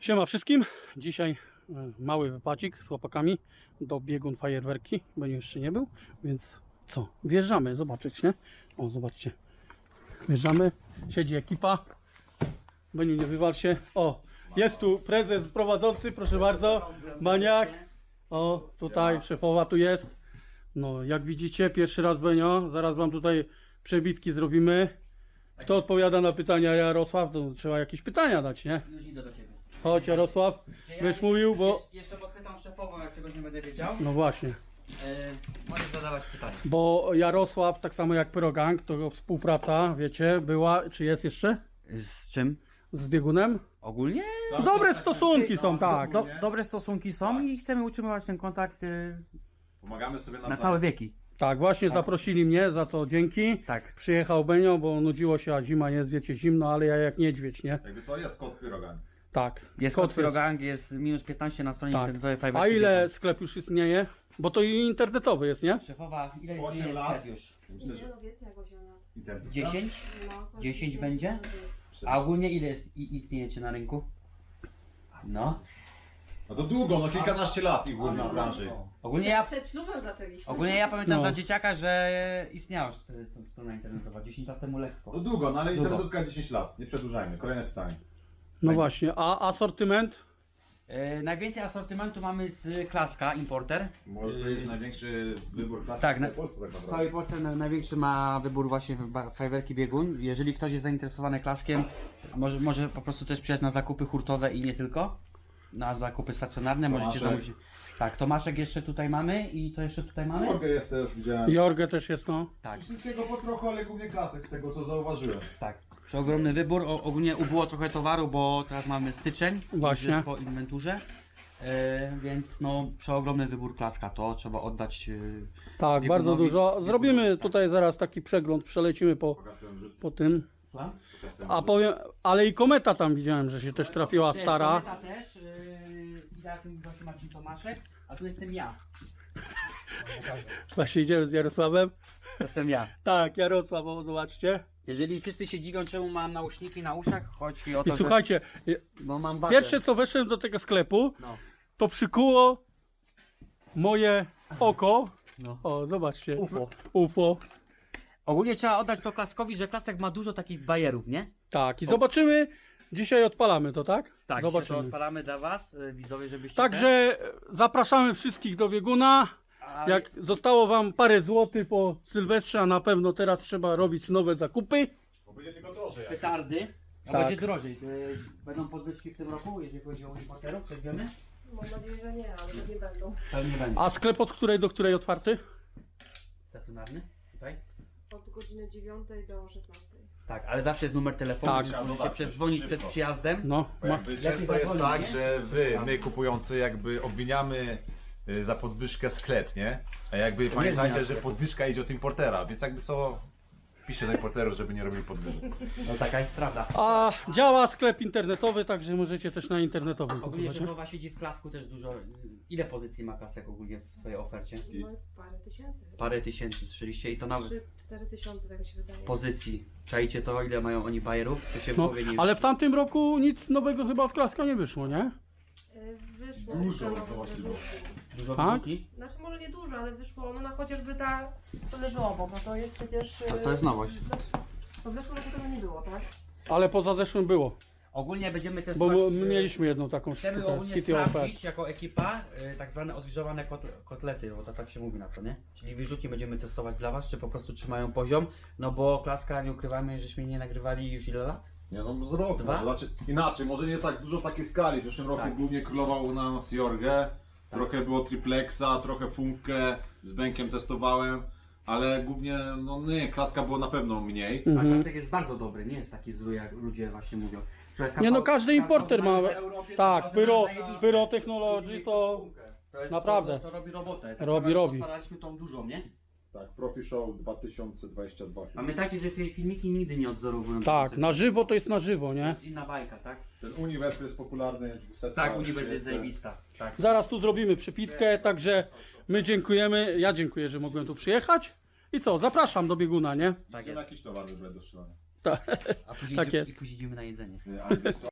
Siema wszystkim. Dzisiaj e, mały wypacik z chłopakami do biegun fajerwerki. Będzie jeszcze nie był, więc co? Wjeżdżamy zobaczyć, nie? O, zobaczcie. Wjeżdżamy. Siedzi ekipa. Beniu, nie wywal się. O, jest tu prezes prowadzący, proszę bardzo. Maniak. O, tutaj szefowa tu jest. No, jak widzicie, pierwszy raz Benio. Zaraz wam tutaj przebitki zrobimy. Kto odpowiada na pytania Jarosław? To trzeba jakieś pytania dać, nie? Już idę do ciebie. Chodź Jarosław. Czy ja Będziesz mówił, bo... Jeszcze, jeszcze podpytam szefową, jak czegoś nie będę wiedział. No właśnie. Yy, możesz zadawać pytania. Bo Jarosław, tak samo jak Pyrogang, to współpraca, wiecie, była, czy jest jeszcze? Z czym? Z biegunem? Ogólnie? Dobre stosunki są, tak. Do, dobre stosunki są i chcemy utrzymywać ten kontakt yy, Pomagamy sobie na nawzajem. całe wieki. Tak, właśnie zaprosili mnie, za to dzięki. Tak. Przyjechał Benio, bo nudziło się, a zima jest, wiecie, zimno, ale ja jak niedźwiedź, nie? Jakby co, jest kod pyrogan. Tak. Jest kod Pyrogang, jest minus 15 na stronie Tak. internetowej Fiverr A ile sklep już istnieje? Bo to i internetowy jest, nie? Szefowa, ile jest Osiem istnieje lat. sklep już? Myślę, że Nie, no więcej jakoś ona. internet. 10? No, 10 no, będzie? no, A ogólnie ile jest, i, istniejecie na rynku? No. No to długo, no kilkanaście lat i no, głównie no, w branży. no. Ogólnie ja, Przed ślubem zaczęliśmy. ogólnie ja pamiętam No. za dzieciaka, że istniała już t- t- strona internetowa. 10 lat temu lekko. No długo, no ale Długo. internetka 10 lat. Nie przedłużajmy. Kolejne pytanie. No właśnie. A asortyment? E, najwięcej asortymentu mamy z Klaska, importer. Możesz Yy, powiedzieć największy wybór klasy tak, w na- całej Polsce tak W naprawdę. całej Polsce na- największy ma wybór właśnie ba- fajerwerki biegun. Jeżeli ktoś jest zainteresowany Klaskiem, może, może po prostu też przyjechać na zakupy hurtowe i nie tylko. Na zakupy stacjonarne możecie Tomaszek. zamówić. Tak, Tomaszek jeszcze tutaj mamy i co jeszcze tutaj mamy? Morgę jest też, widziałem. Jorge też jest, no. Tak, Wszystkiego po trochu, ale głównie klasek z tego co zauważyłem. tak. Przeogromny wybór. O, ogólnie ubyło trochę towaru, bo teraz mamy styczeń. Właśnie. Już po inwenturze. E, więc no, przeogromny wybór klaska, to trzeba oddać. E, Tak, Biegunowi- bardzo dużo. Zrobimy biegunowi, tak. tutaj zaraz taki przegląd, przelecimy po, rzut. po tym. słucham? A rzut. powiem, ale i kometa tam widziałem, że się też trafiła Też, stara. Kometa też, yy, i takim właśnie Marcin Tomaszek, a tu jestem ja. Właśnie idziemy z Jarosławem. Jestem ja. Tak, Jarosław, o, zobaczcie. Jeżeli wszyscy się dziwią, czemu mam nauszniki na uszach, chodzi o I to, słuchajcie, że, bo mam wadę. pierwsze co weszłem do tego sklepu, No, to przykuło moje oko. no. O, zobaczcie. UFO. UFO. Ogólnie trzeba oddać to Klaskowi, że Klasek ma dużo takich bajerów, nie? Tak, i zobaczymy. Dzisiaj odpalamy to, tak? Tak, zobaczymy. to zobaczymy. odpalamy dla was, y, widzowie, żebyście Także e, zapraszamy wszystkich do bieguna. A Jak zostało wam parę złotych po Sylwestrze, a na pewno teraz trzeba robić nowe zakupy. Bo będzie tylko drożej. jak- petardy, to Tak. będzie drożej. Y, Będą podwyżki w tym roku, jeżeli chodzi o importerów, coś wiemy? Mam nadzieję, że nie, ale nie będą. Pewnie będzie. A sklep od której do której otwarty? Stacjonarny? Tutaj? Od godziny 9 do 16. Tak, ale zawsze jest numer telefonu, Tak. więc możecie przedzwonić przed przyjazdem. No, Bo ma, jakby często jest tak, nie? że wy, my kupujący jakby obwiniamy y, za podwyżkę sklep, nie? A jakby pamiętajcie, że podwyżka idzie od importera, więc jakby co... Piszcie do importerów, żeby nie robili podwyżek. No taka jest prawda. a działa sklep internetowy, także możecie też na internetowym Ogólnie kupować. nie? szefowa siedzi w klasku też dużo. Ile pozycji ma klasek ogólnie w swojej ofercie? No parę tysięcy. Parę tysięcy słyszeliście i to nawet 3-4 tysiące, tak mi się wydaje. pozycji. Czajcie to, ile mają oni bajerów? To się w No, głowie nie ale w tamtym roku nic nowego chyba od Klaska nie wyszło, nie? Y, Wyszło. Dużo to właściwie. wyrzutki. Dużo Tak? wyrzuki? Znaczy może nie dużo, ale wyszło, no na chociażby ta, co leży obok, no to jest przecież... y, To- to jest nowość. To w zeszłym roku tego nie było, tak? Ale poza zeszłym było, Ogólnie będziemy bo testować... my mieliśmy jedną taką Chcemy sztukę, ogólnie City sprawdzić jako ekipa e, tak zwane kot kotlety, bo to tak się mówi na to, nie? Czyli wyrzutki będziemy testować dla was, czy po prostu trzymają poziom, no bo klaska, nie ukrywamy, żeśmy nie nagrywali już ile lat? Nie no, z roku. Dwa? Może, znaczy, inaczej, może nie tak dużo w takiej skali. W zeszłym roku Tak. głównie królował u nas Jorge, trochę było triplexa, trochę funkę, z Benkiem testowałem, ale głównie, no nie, klaska było na pewno mniej. A Mhm. klasek jest bardzo dobry, nie jest taki zły jak ludzie właśnie mówią. Że Nie no, każdy importer ma- w Europie tak, pyro- pyro technology to- To jest, naprawdę. To, to robi robotę. Tak Robi, samo robi. Odpalaliśmy tą dużą, nie? Tak, Profi Show 2022. Pamiętajcie, że fi- filmiki nigdy nie odzorowują. Tak, na żywo to jest na żywo, To nie? jest inna bajka, tak? Ten uniwers jest popularny. Setka, Tak, uniwers jest 30. zajebista. Tak. Zaraz tu zrobimy przypitkę, także my dziękujemy, ja dziękuję, że mogłem tu przyjechać. I co, zapraszam do bieguna, nie? Tak jest. jakiś towar do strzelania. A później, Tak idzie- jest. I później idziemy na jedzenie. Nie, ale wiesz co?